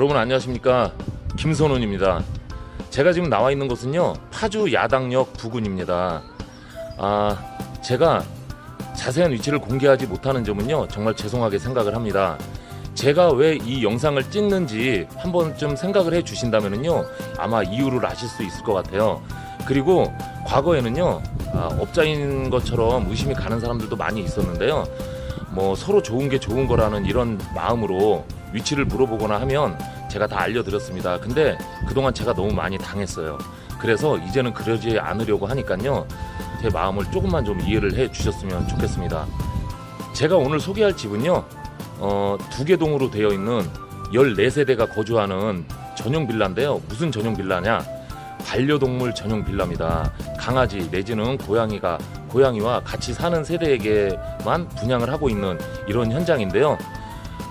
여러분 안녕하십니까 김선훈입니다. 제가 지금 나와 있는 곳은요 파주 야당역 부근입니다. 아 제가 자세한 위치를 공개하지 못하는 점은요 정말 죄송하게 생각을 합니다. 제가 왜 이 영상을 찍는지 한 번쯤 생각을 해 주신다면요 아마 이유를 아실 수 있을 것 같아요. 그리고 과거에는요 아, 업자인 것처럼 의심이 가는 사람들도 많이 있었는데요. 뭐 서로 좋은 게 좋은 거라는 이런 마음으로 위치를 물어보거나 하면 제가 다 알려드렸습니다. 근데 그동안 제가 너무 많이 당했어요. 그래서 이제는 그러지 않으려고 하니까요. 제 마음을 조금만 좀 이해를 해 주셨으면 좋겠습니다. 제가 오늘 소개할 집은요. 어, 두개동으로 되어 있는 14세대가 거주하는 전용 빌라인데요. 무슨 전용 빌라냐? 반려동물 전용 빌라입니다. 강아지 내지는 고양이가 고양이와 같이 사는 세대에게만 분양을 하고 있는 이런 현장인데요.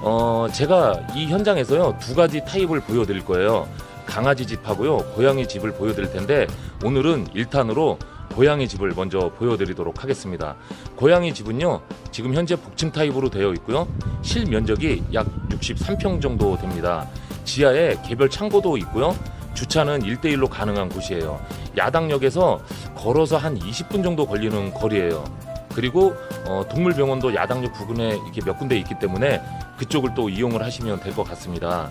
어, 제가 이 현장에서요 두 가지 타입을 보여드릴 거예요. 강아지 집하고요 고양이 집을 보여드릴 텐데 오늘은 1탄으로 고양이 집을 먼저 보여드리도록 하겠습니다. 고양이 집은요 지금 현재 복층 타입으로 되어 있고요 실 면적이 약 63평 정도 됩니다. 지하에 개별 창고도 있고요. 주차는 1대1로 가능한 곳이에요. 야당역에서 걸어서 한 20분 정도 걸리는 거리예요. 그리고 어, 동물병원도 야당역 부근에 이렇게 몇 군데 있기 때문에 그쪽을 또 이용을 하시면 될 것 같습니다.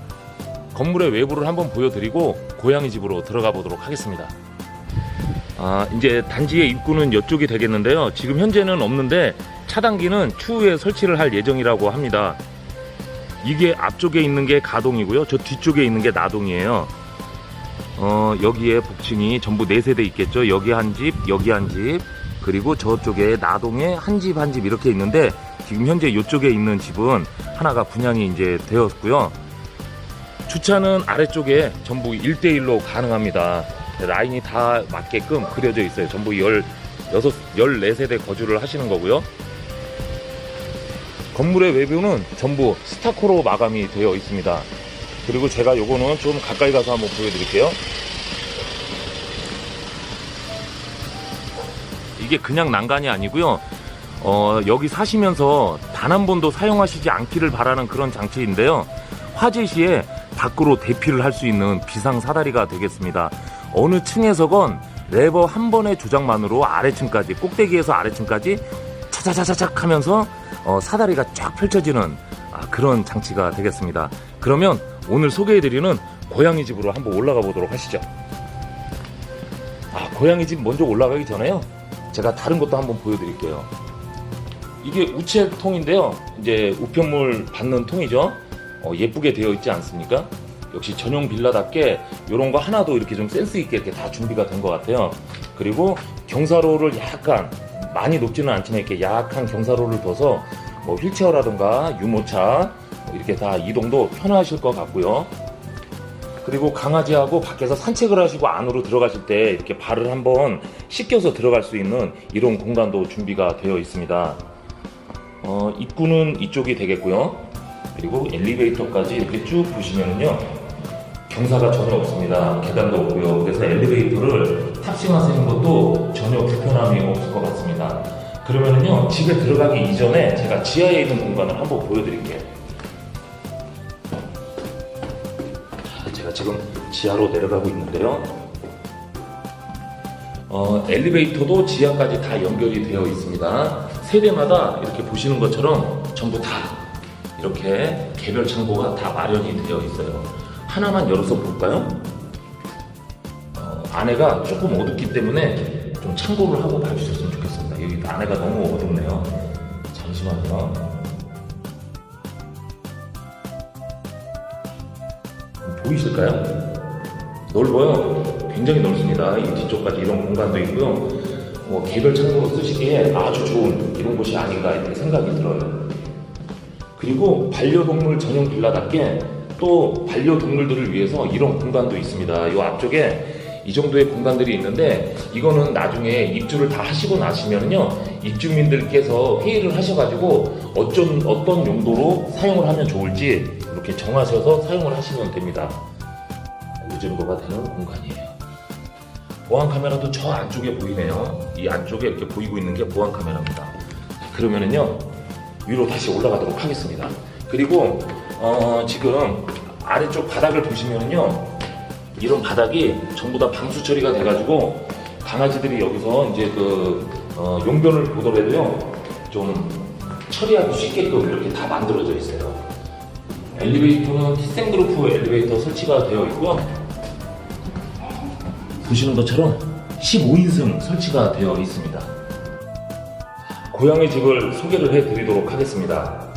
건물의 외부를 한번 보여드리고 고양이 집으로 들어가 보도록 하겠습니다. 아, 이제 단지의 입구는 이쪽이 되겠는데요. 지금 현재는 없는데 차단기는 추후에 설치를 할 예정이라고 합니다. 이게 앞쪽에 있는 게 가동이고요. 저 뒤쪽에 있는 게 나동이에요. 어, 여기에 복층이 전부 4세대 있겠죠. 여기 한 집, 여기 한 집, 그리고 저쪽에 나동에 한 집 한 집 이렇게 있는데 지금 현재 이쪽에 있는 집은 하나가 분양이 이제 되었고요. 주차는 아래쪽에 전부 1대1로 가능합니다. 라인이 다 맞게끔 그려져 있어요. 전부 16, 14세대 거주를 하시는 거고요. 건물의 외부는 전부 스타코로 마감이 되어 있습니다. 그리고 제가 요거는 좀 가까이 가서 한번 보여드릴게요. 이게 그냥 난간이 아니고요. 어, 여기 사시면서 단 한 번도 사용하시지 않기를 바라는 그런 장치인데요. 화재 시에 밖으로 대피를 할 수 있는 비상 사다리가 되겠습니다. 어느 층에서건 레버 한 번의 조작만으로 아래층까지 꼭대기에서 아래층까지 차차차차착 하면서 어, 사다리가 쫙 펼쳐지는 아, 그런 장치가 되겠습니다. 그러면 오늘 소개해드리는 고양이 집으로 한번 올라가 보도록 하시죠. 아, 고양이 집 먼저 올라가기 전에요. 제가 다른 것도 한번 보여드릴게요. 이게 우체통인데요. 이제 우편물 받는 통이죠. 어, 예쁘게 되어 있지 않습니까? 역시 전용 빌라답게 이런 거 하나도 이렇게 좀 센스 있게 이렇게 다 준비가 된 것 같아요. 그리고 경사로를 약간 많이 높지는 않지만 이렇게 약한 경사로를 둬서 뭐 휠체어라든가 유모차 뭐 이렇게 다 이동도 편하실 것 같고요. 그리고 강아지하고 밖에서 산책을 하시고 안으로 들어가실 때 이렇게 발을 한번 씻겨서 들어갈 수 있는 이런 공간도 준비가 되어 있습니다. 어, 입구는 이쪽이 되겠고요. 그리고 엘리베이터까지 이렇게 쭉 보시면요. 경사가 전혀 없습니다. 계단도 없고요. 그래서 엘리베이터를 탑승하시는 것도 전혀 불편함이 없을 것 같습니다. 그러면은요, 집에 들어가기 이전에 제가 지하에 있는 공간을 한번 보여드릴게요. 지금 지하로 내려가고 있는데요. 어, 엘리베이터도 지하까지 다 연결이 되어 있습니다. 세대마다 이렇게 보시는 것처럼 전부 다 이렇게 개별 창고가 다 마련이 되어 있어요. 하나만 열어서 볼까요? 어, 안에가 조금 어둡기 때문에 좀 참고를 하고 봐주셨으면 좋겠습니다. 여기 안에가 너무 어둡네요. 잠시만요. 보이실까요? 넓어요. 굉장히 넓습니다. 이 뒤쪽까지 이런 공간도 있고요. 뭐 개별 창고로 쓰시기에 아주 좋은 이런 곳이 아닌가 이렇게 생각이 들어요. 그리고 반려동물 전용 빌라답게 또 반려동물들을 위해서 이런 공간도 있습니다. 이 앞쪽에 이 정도의 공간들이 있는데 이거는 나중에 입주를 다 하시고 나시면요 입주민들께서 회의를 하셔가지고 어쩐 어떤 용도로 사용을 하면 좋을지 이렇게 정하셔서 사용을 하시면 됩니다. 이 정도가 되는 공간이에요. 보안 카메라도 저 안쪽에 보이네요. 이 안쪽에 이렇게 보이고 있는 게 보안 카메라입니다. 그러면은요 위로 다시 올라가도록 하겠습니다. 그리고 어, 지금 아래쪽 바닥을 보시면요. 이런 바닥이 전부 다 방수 처리가 돼가지고 강아지들이 여기서 이제 그 어, 용변을 보더라도요 좀 처리하기 쉽게끔 이렇게 다 만들어져 있어요. 엘리베이터는 티센그루프 엘리베이터 설치가 되어 있고요. 보시는 것처럼 15인승 설치가 되어 있습니다. 고양이 집을 소개를 해드리도록 하겠습니다.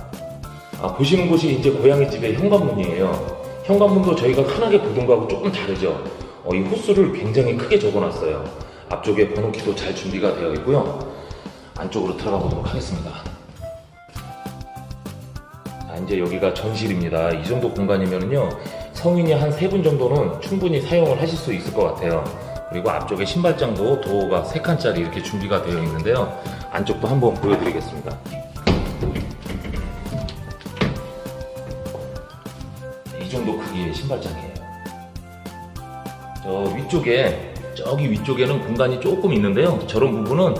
아, 보시는 곳이 이제 고양이 집의 현관문이에요. 현관문도 저희가 흔하게 보던 거하고 조금 다르죠. 어, 이 호수를 굉장히 크게 적어놨어요. 앞쪽에 번호키도 잘 준비가 되어 있고요. 안쪽으로 들어가 보도록 하겠습니다. 자, 이제 여기가 전실입니다. 이 정도 공간이면요. 성인이 한 세 분 정도는 충분히 사용을 하실 수 있을 것 같아요. 그리고 앞쪽에 신발장도 도어가 3칸짜리 이렇게 준비가 되어 있는데요. 안쪽도 한번 보여드리겠습니다. 이 정도 크기의 신발장이에요. 저 위쪽에 저기 위쪽에는 공간이 조금 있는데요. 저런 부분은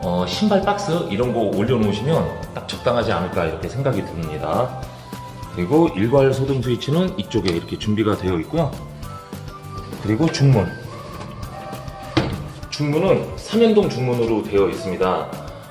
어, 신발 박스 이런 거 올려놓으시면 딱 적당하지 않을까 이렇게 생각이 듭니다. 그리고 일괄 소등 스위치는 이쪽에 이렇게 준비가 되어 있고요. 그리고 중문. 중문은 삼연동 중문으로 되어 있습니다.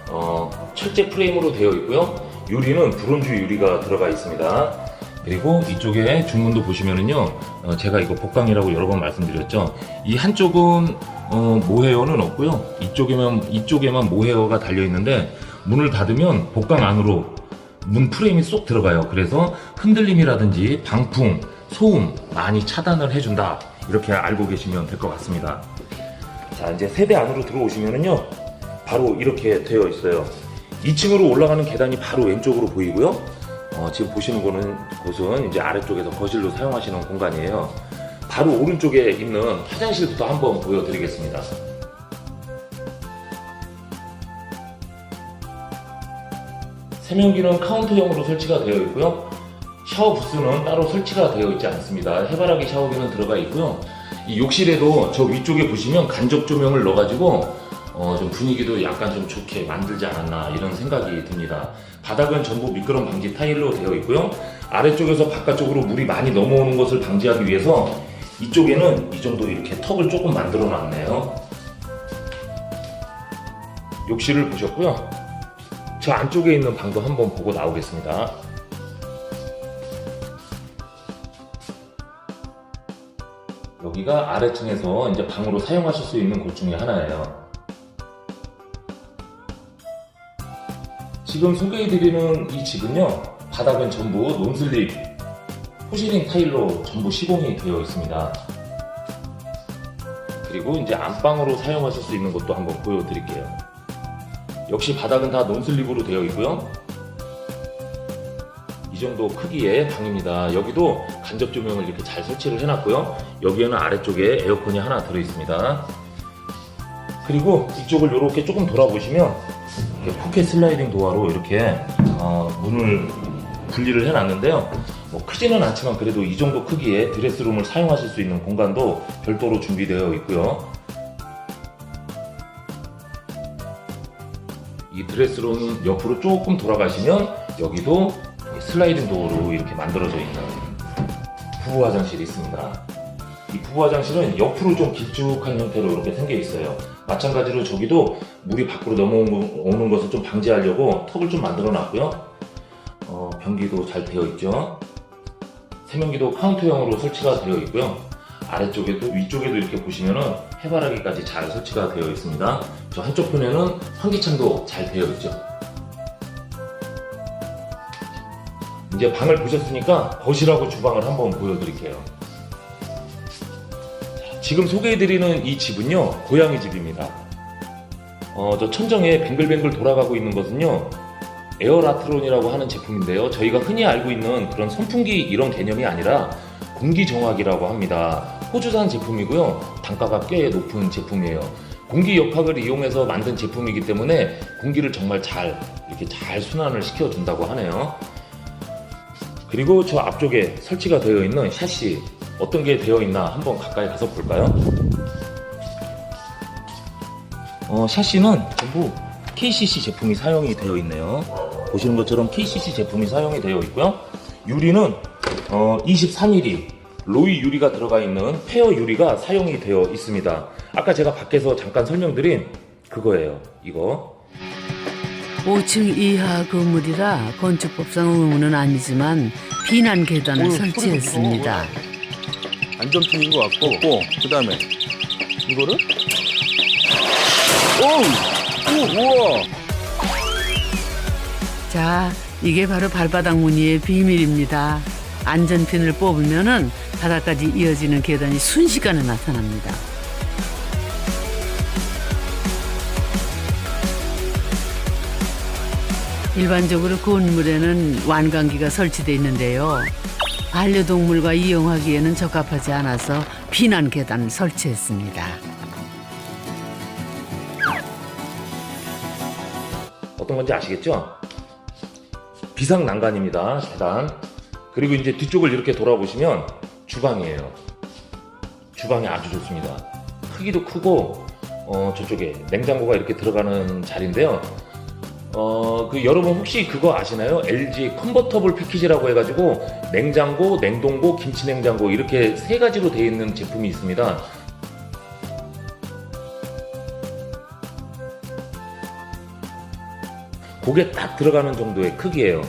어, 철제 프레임으로 되어 있고요. 유리는 브론즈 유리가 들어가 있습니다. 그리고 이쪽에 중문도 보시면은요, 어, 제가 이거 복강이라고 여러 번 말씀드렸죠. 이 한쪽은 어, 모헤어는 없고요. 이쪽에만 이쪽에만 모헤어가 달려 있는데 문을 닫으면 복강 안으로 문 프레임이 쏙 들어가요. 그래서 흔들림이라든지 방풍, 소음 많이 차단을 해준다. 이렇게 알고 계시면 될 것 같습니다. 자, 이제 세대 안으로 들어오시면은요, 바로 이렇게 되어 있어요. 2층으로 올라가는 계단이 바로 왼쪽으로 보이고요. 어, 지금 보시는 거는 곳은 이제 아래쪽에서 거실로 사용하시는 공간이에요. 바로 오른쪽에 있는 화장실부터 한번 보여드리겠습니다. 세면기는 카운터형으로 설치가 되어 있고요. 샤워 부스는 따로 설치가 되어 있지 않습니다. 해바라기 샤워기는 들어가 있고요. 이 욕실에도 저 위쪽에 보시면 간접 조명을 넣어가지고 어, 좀 분위기도 약간 좀 좋게 만들지 않았나 이런 생각이 듭니다. 바닥은 전부 미끄럼 방지 타일로 되어 있고요. 아래쪽에서 바깥쪽으로 물이 많이 넘어오는 것을 방지하기 위해서 이쪽에는 이 정도 이렇게 턱을 조금 만들어 놨네요. 욕실을 보셨고요. 저 안쪽에 있는 방도 한번 보고 나오겠습니다. 여기가 아래층에서 이제 방으로 사용하실 수 있는 곳 중에 하나예요. 지금 소개해드리는 이 집은요, 바닥은 전부 논슬립, 포시링 타일로 전부 시공이 되어 있습니다. 그리고 이제 안방으로 사용하실 수 있는 곳도 한번 보여드릴게요. 역시 바닥은 다 논슬립으로 되어 있고요. 이 정도 크기의 방입니다. 여기도 간접 조명을 이렇게 잘 설치를 해놨고요. 여기에는 아래쪽에 에어컨이 하나 들어 있습니다. 그리고 이쪽을 이렇게 조금 돌아보시면 포켓 슬라이딩 도어로 이렇게 어, 문을 분리를 해놨는데요. 뭐 크지는 않지만 그래도 이 정도 크기의 드레스룸을 사용하실 수 있는 공간도 별도로 준비되어 있고요. 이 드레스룸 옆으로 조금 돌아가시면 여기도 슬라이딩 도어로 이렇게 만들어져 있는 부부 화장실이 있습니다. 이 부부 화장실은 옆으로 좀 길쭉한 형태로 이렇게 생겨 있어요. 마찬가지로 저기도 물이 밖으로 넘어오는 것을 좀 방지하려고 턱을 좀 만들어 놨고요. 어, 변기도 잘 되어 있죠. 세면기도 카운터형으로 설치가 되어 있고요. 아래쪽에도 위쪽에도 이렇게 보시면은 해바라기까지 잘 설치가 되어 있습니다. 저 한쪽 편에는 환기창도 잘 되어 있죠. 이제 방을 보셨으니까 거실하고 주방을 한번 보여드릴게요. 자, 지금 소개해드리는 이 집은요, 고양이 집입니다. 어, 저 천정에 뱅글뱅글 돌아가고 있는 것은요, 에어라트론이라고 하는 제품인데요. 저희가 흔히 알고 있는 그런 선풍기 이런 개념이 아니라 공기 정화기라고 합니다. 호주산 제품이고요. 단가가 꽤 높은 제품이에요. 공기 역학을 이용해서 만든 제품이기 때문에 공기를 정말 잘 이렇게 잘 순환을 시켜준다고 하네요. 그리고 저 앞쪽에 설치가 되어 있는 샤시 어떤 게 되어 있나 한번 가까이 가서 볼까요? 어, 샤시는 전부 KCC 제품이 사용이 되어 있네요. 보시는 것처럼 KCC 제품이 사용이 되어 있고요. 유리는 어, 23mm 로이 유리가 들어가 있는 페어 유리가 사용이 되어 있습니다. 아까 제가 밖에서 잠깐 설명드린 그거예요. 이거. 5층 이하 건물이라 건축법상 의무는 아니지만 비난 계단을 설치했습니다. 안전핀인 것 같고 고 그다음에 이거를 오! 오! 우와! 자, 이게 바로 발바닥 무늬의 비밀입니다. 안전핀을 뽑으면은 바닥까지 이어지는 계단이 순식간에 나타납니다. 일반적으로 건물에는 완강기가 설치되어 있는데요. 반려동물과 이용하기에는 적합하지 않아서 비난 계단을 설치했습니다. 어떤 건지 아시겠죠? 비상 난간입니다. 계단. 그리고 이제 뒤쪽을 이렇게 돌아보시면 주방이에요. 주방이 아주 좋습니다. 크기도 크고 어, 저쪽에 냉장고가 이렇게 들어가는 자리인데요. 어, 그 여러분 혹시 그거 아시나요? LG 컨버터블 패키지라고 해가지고 냉장고, 냉동고, 김치냉장고 이렇게 세 가지로 되어 있는 제품이 있습니다. 고개 딱 들어가는 정도의 크기예요.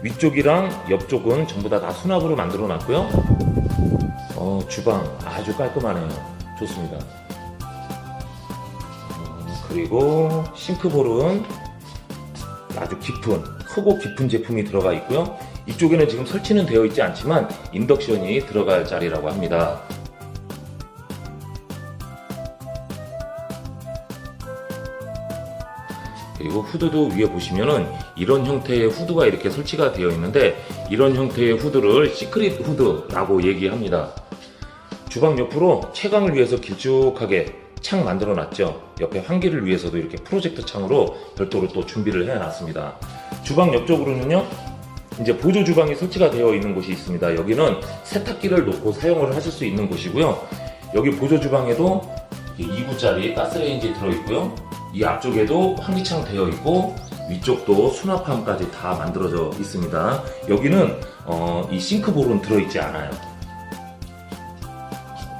위쪽이랑 옆쪽은 전부 다, 다 수납으로 만들어 놨고요. 어, 주방 아주 깔끔하네요. 좋습니다. 어, 그리고 싱크볼은 아주 깊은, 크고 깊은 제품이 들어가 있고요. 이쪽에는 지금 설치는 되어 있지 않지만 인덕션이 들어갈 자리라고 합니다. 그리고 후드도 위에 보시면은 이런 형태의 후드가 이렇게 설치가 되어 있는데 이런 형태의 후드를 시크릿 후드라고 얘기합니다. 주방 옆으로 채광을 위해서 길쭉하게 창 만들어 놨죠. 옆에 환기를 위해서도 이렇게 프로젝터 창으로 별도로 또 준비를 해 놨습니다. 주방 옆쪽으로는요. 이제 보조 주방이 설치가 되어 있는 곳이 있습니다. 여기는 세탁기를 놓고 사용을 하실 수 있는 곳이고요. 여기 보조 주방에도 2구짜리 가스레인지 들어 있고요. 이 앞쪽에도 환기창 되어 있고 위쪽도 수납함까지 다 만들어져 있습니다. 여기는 어, 이 싱크볼은 들어있지 않아요.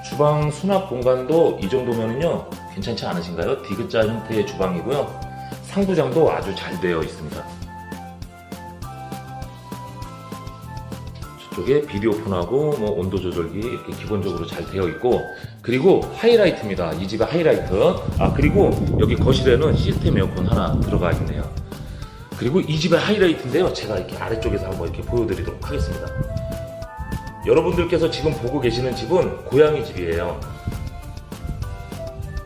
주방 수납 공간도 이 정도면은요 괜찮지 않으신가요? 디귿자 형태의 주방이고요. 상부장도 아주 잘 되어 있습니다. 쪽에 비디오 폰하고 뭐 온도 조절기 이렇게 기본적으로 잘 되어 있고 그리고 하이라이트입니다. 이 집의 하이라이트. 아 그리고 여기 거실에는 시스템 에어컨 하나 들어가 있네요. 그리고 이 집의 하이라이트인데요. 제가 이렇게 아래쪽에서 한번 이렇게 보여드리도록 하겠습니다. 여러분들께서 지금 보고 계시는 집은 고양이 집이에요.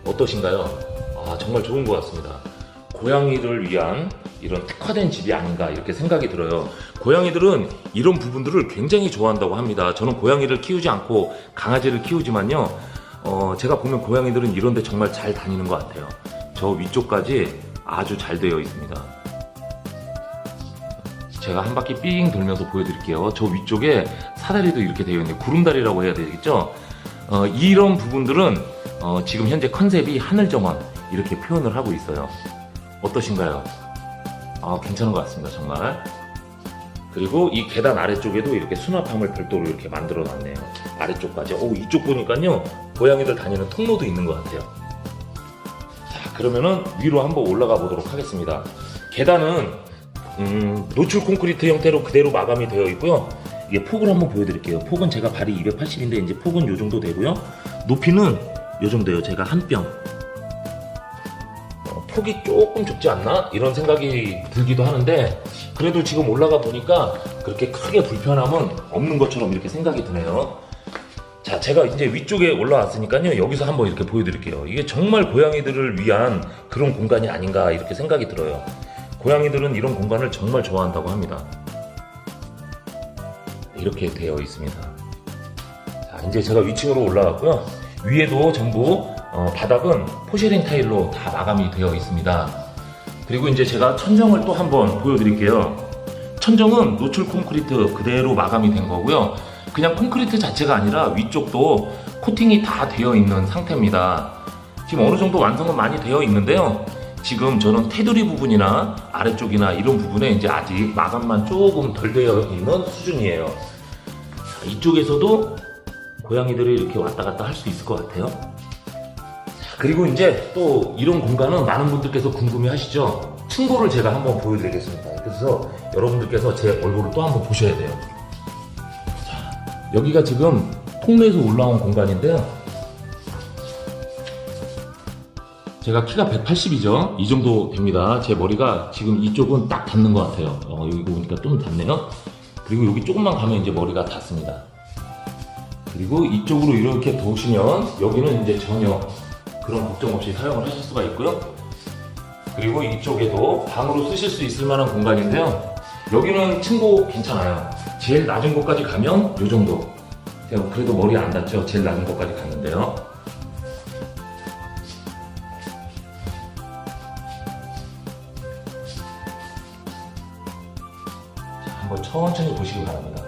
어떠신가요? 아 정말 좋은 것 같습니다. 고양이를 위한 이런 특화된 집이 아닌가 이렇게 생각이 들어요. 고양이들은 이런 부분들을 굉장히 좋아한다고 합니다. 저는 고양이를 키우지 않고 강아지를 키우지만요. 어, 제가 보면 고양이들은 이런데 정말 잘 다니는 것 같아요. 저 위쪽까지 아주 잘 되어 있습니다. 제가 한 바퀴 삥 돌면서 보여드릴게요. 저 위쪽에 사다리도 이렇게 되어 있는데 구름다리라고 해야 되겠죠? 어, 이런 부분들은 어, 지금 현재 컨셉이 하늘정원 이렇게 표현을 하고 있어요. 어떠신가요? 아, 괜찮은 것 같습니다, 정말. 그리고 이 계단 아래쪽에도 이렇게 수납함을 별도로 이렇게 만들어 놨네요. 아래쪽까지. 오, 이쪽 보니까요, 고양이들 다니는 통로도 있는 것 같아요. 자, 그러면은 위로 한번 올라가 보도록 하겠습니다. 계단은, 음, 노출 콘크리트 형태로 그대로 마감이 되어 있고요. 이게 폭을 한번 보여드릴게요. 폭은 제가 발이 280인데, 이제 폭은 요 정도 되고요. 높이는 요 정도예요. 제가 한 뼘. 어, 폭이 조금 좁지 않나? 이런 생각이 들기도 하는데 그래도 지금 올라가 보니까 그렇게 크게 불편함은 없는 것처럼 이렇게 생각이 드네요. 자, 제가 이제 위쪽에 올라왔으니까요. 여기서 한번 이렇게 보여드릴게요. 이게 정말 고양이들을 위한 그런 공간이 아닌가 이렇게 생각이 들어요. 고양이들은 이런 공간을 정말 좋아한다고 합니다. 이렇게 되어 있습니다. 자, 이제 제가 위층으로 올라갔고요. 위에도 전부 어, 바닥은 포쉐린 타일로 다 마감이 되어 있습니다. 그리고 이제 제가 천정을 또 한번 보여드릴게요. 천정은 노출 콘크리트 그대로 마감이 된 거고요. 그냥 콘크리트 자체가 아니라 위쪽도 코팅이 다 되어 있는 상태입니다. 지금 어느 정도 완성은 많이 되어 있는데요. 지금 저는 테두리 부분이나 아래쪽이나 이런 부분에 이제 아직 마감만 조금 덜 되어 있는 수준이에요. 이쪽에서도 고양이들이 이렇게 왔다 갔다 할 수 있을 것 같아요. 그리고 이제 또 이런 공간은 많은 분들께서 궁금해 하시죠. 층고를 제가 한번 보여드리겠습니다. 그래서 여러분들께서 제 얼굴을 또 한번 보셔야 돼요. 자, 여기가 지금 통로에서 올라온 공간인데요. 제가 키가 180이죠. 이 정도 됩니다. 제 머리가 지금 이쪽은 딱 닿는 것 같아요. 어, 여기 보니까 좀 닿네요. 그리고 여기 조금만 가면 이제 머리가 닿습니다. 그리고 이쪽으로 이렇게 도시면 여기는 이제 전혀 그런 걱정 없이 사용을 하실 수가 있고요. 그리고 이쪽에도 방으로 쓰실 수 있을 만한 공간인데요. 여기는 층고 괜찮아요. 제일 낮은 곳까지 가면 이 정도. 그래도 머리 안 닿죠. 제일 낮은 곳까지 갔는데요. 자, 한번 천천히 보시기 바랍니다.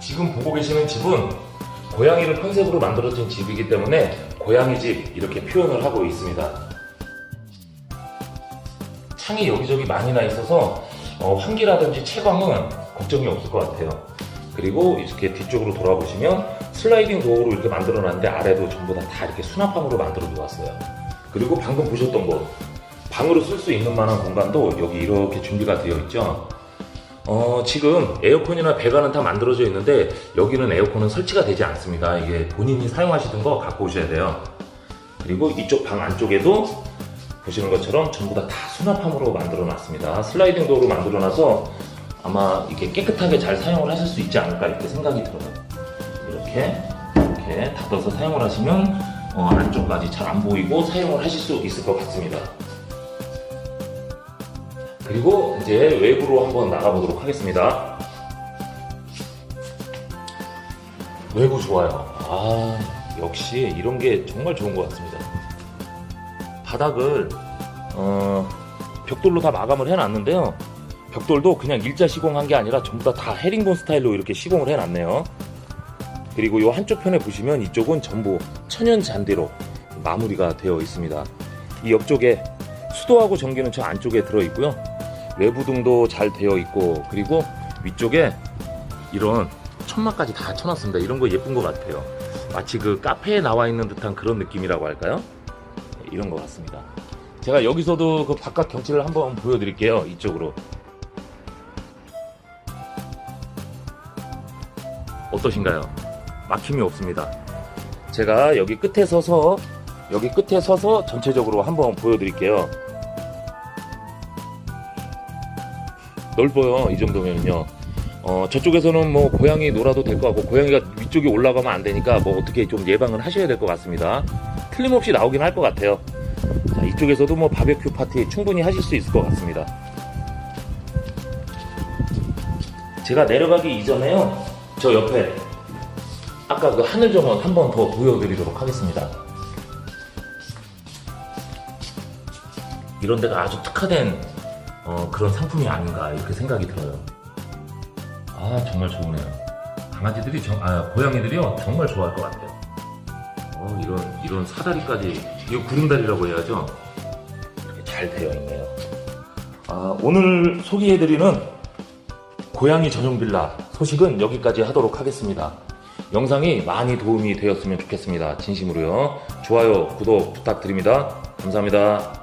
지금 보고 계시는 집은 고양이를 컨셉으로 만들어진 집이기 때문에 고양이 집 이렇게 표현을 하고 있습니다. 창이 여기저기 많이 나 있어서 어, 환기라든지 채광은 걱정이 없을 것 같아요. 그리고 이렇게 뒤쪽으로 돌아보시면 슬라이딩 도어로 이렇게 만들어 놨는데 아래도 전부 다, 다 이렇게 수납함으로 만들어 놓았어요. 그리고 방금 보셨던 곳 방으로 쓸 수 있는 만한 공간도 여기 이렇게 준비가 되어 있죠. 어, 지금 에어컨이나 배관은 다 만들어져 있는데 여기는 에어컨은 설치가 되지 않습니다. 이게 본인이 사용하시던 거 갖고 오셔야 돼요. 그리고 이쪽 방 안쪽에도 보시는 것처럼 전부 다, 다 수납함으로 만들어 놨습니다. 슬라이딩 도어로 만들어 놔서 아마 이렇게 깨끗하게 잘 사용을 하실 수 있지 않을까 이렇게 생각이 들어요. 이렇게 이렇게 닫아서 사용을 하시면 어, 안쪽까지 잘 안 보이고 사용을 하실 수 있을 것 같습니다. 그리고 이제 외부로 한번 나가보도록 하겠습니다. 외부 좋아요. 아, 역시 이런 게 정말 좋은 것 같습니다. 바닥을, 어, 벽돌로 다 마감을 해놨는데요. 벽돌도 그냥 일자 시공한 게 아니라 전부 다 다 헤링본 스타일로 이렇게 시공을 해놨네요. 그리고 이 한쪽 편에 보시면 이쪽은 전부 천연 잔디로 마무리가 되어 있습니다. 이 옆쪽에 수도하고 전기는 저 안쪽에 들어 있고요. 외부 등도 잘 되어 있고 그리고 위쪽에 이런 천막까지 다 쳐놨습니다. 이런 거 예쁜 것 같아요. 마치 그 카페에 나와 있는 듯한 그런 느낌이라고 할까요? 네, 이런 것 같습니다. 제가 여기서도 그 바깥 경치를 한번 보여드릴게요. 이쪽으로. 어떠신가요? 막힘이 없습니다. 제가 여기 끝에 서서 여기 끝에 서서 전체적으로 한번 보여드릴게요. 넓어요. 이 정도면요. 어, 저쪽에서는 뭐 고양이 놀아도 될 것 같고 고양이가 위쪽에 올라가면 안 되니까 뭐 어떻게 좀 예방을 하셔야 될 것 같습니다. 틀림없이 나오긴 할 것 같아요. 자, 이쪽에서도 뭐 바베큐 파티 충분히 하실 수 있을 것 같습니다. 제가 내려가기 이전에요. 저 옆에 아까 그 하늘 정원 한 번 더 보여드리도록 하겠습니다. 이런 데가 아주 특화된 어, 그런 상품이 아닌가 이렇게 생각이 들어요. 아 정말 좋으네요. 강아지들이 정, 아 고양이들이요 정말 좋아할 것 같아요. 어, 이런 이런 사다리까지 이거 구름다리라고 해야죠. 이렇게 잘 되어 있네요. 아, 오늘 소개해드리는 고양이 전용 빌라 소식은 여기까지 하도록 하겠습니다. 영상이 많이 도움이 되었으면 좋겠습니다. 진심으로요. 좋아요, 구독 부탁드립니다. 감사합니다.